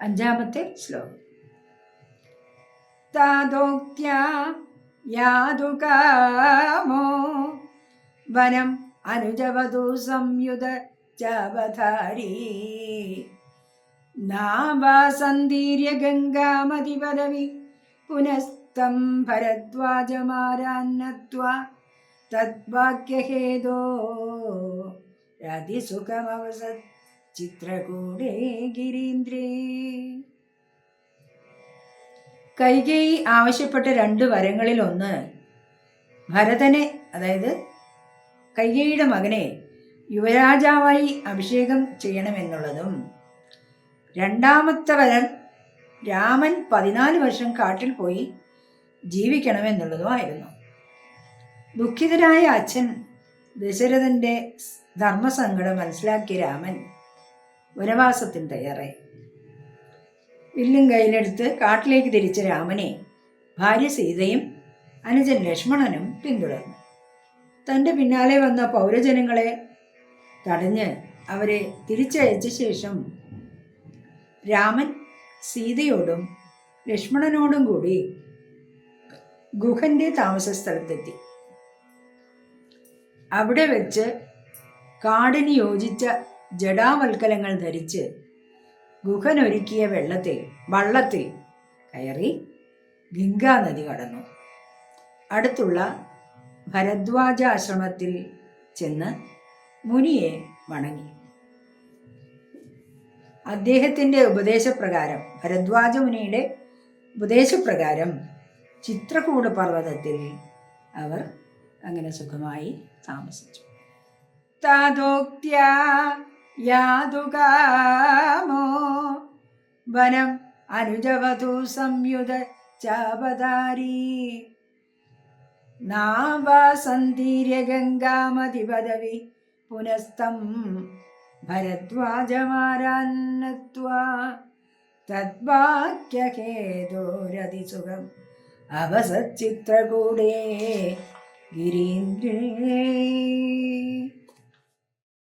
അഞ്ചാമത്തെ ശ്ലോകം. താതോക്യ യാതുകാമോ? വനം അനുജവതു സംയുത ചാവധാരീ നാവാസന്തീര്യ ഗംഗാമതിപദവി പുനസ്തം ഭരദ്വാജമാരാന്നത്വ തദ്വാക്യഹേതോ. രതിസുഖമവസത് ചിത്രകൂടേ ഗിരീന്ദ്രേ. കൈകേയി ആവശ്യപ്പെട്ട രണ്ട് വരങ്ങളിൽ ഒന്ന്. ഭരതനെ അതായത് കൈകേയിയുടെ മകനെ യുവരാജാവായി അഭിഷേകം ചെയ്യണമെന്നുള്ളതും രണ്ടാമത്തെ വരം രാമൻ പതിനാല് വർഷം കാട്ടിൽ പോയി ജീവിക്കണമെന്നുള്ളതുമായിരുന്നു. ദുഃഖിതനായ അച്ഛൻ ദശരഥന്റെ ധർമ്മസങ്കടം മനസ്സിലാക്കിയ രാമൻ വനവാസത്തിന് തയ്യാറായി. വില്ലും കയ്യിലെടുത്ത് കാട്ടിലേക്ക് തിരിച്ച രാമനെ ഭാര്യ സീതയും അനുജൻ ലക്ഷ്മണനും പിന്തുടർന്നു. തന്റെ പിന്നാലെ വന്ന പൗരജനങ്ങളെ തടഞ്ഞ് അവരെ തിരിച്ചയച്ച ശേഷം രാമൻ സീതയോടും ലക്ഷ്മണനോടും കൂടി ഗുഹന്റെ താമസ സ്ഥലത്തെത്തി അവിടെ വെച്ച് കാടിന് യോജിച്ച ജടാവൽക്കലങ്ങൾ ധരിച്ച് ഗുഹനൊരുക്കിയ വെള്ളത്തിൽ വള്ളത്തിൽ കയറി ഗംഗാ നദി കടന്നു. അടുത്തുള്ള ഭരദ്വാജ ആശ്രമത്തിൽ ചെന്ന് മുനിയെ വണങ്ങി. അദ്ദേഹത്തിന്റെ ഉപദേശപ്രകാരം ഭരദ്വാജ മുനിയുടെ ഉപദേശപ്രകാരം ചിത്രകൂട പർവതത്തിൽ അവർ അങ്ങനെ സുഖമായി താമസിച്ചു. താതോക്ത്യ യാതുകാമോ വനം അനുജവതു സംയുത ചാപതാരീ നാവാസന്തീര്യ ഗംഗാമതിപദവി പുനസ്തം ഭരദ്വാജമാരാന്നത്വാ. തദ്വാക്യഹേതോരതിസുഖം അവസച്ചിത്രകൂടേ ഗിരീന്ദ്രേ.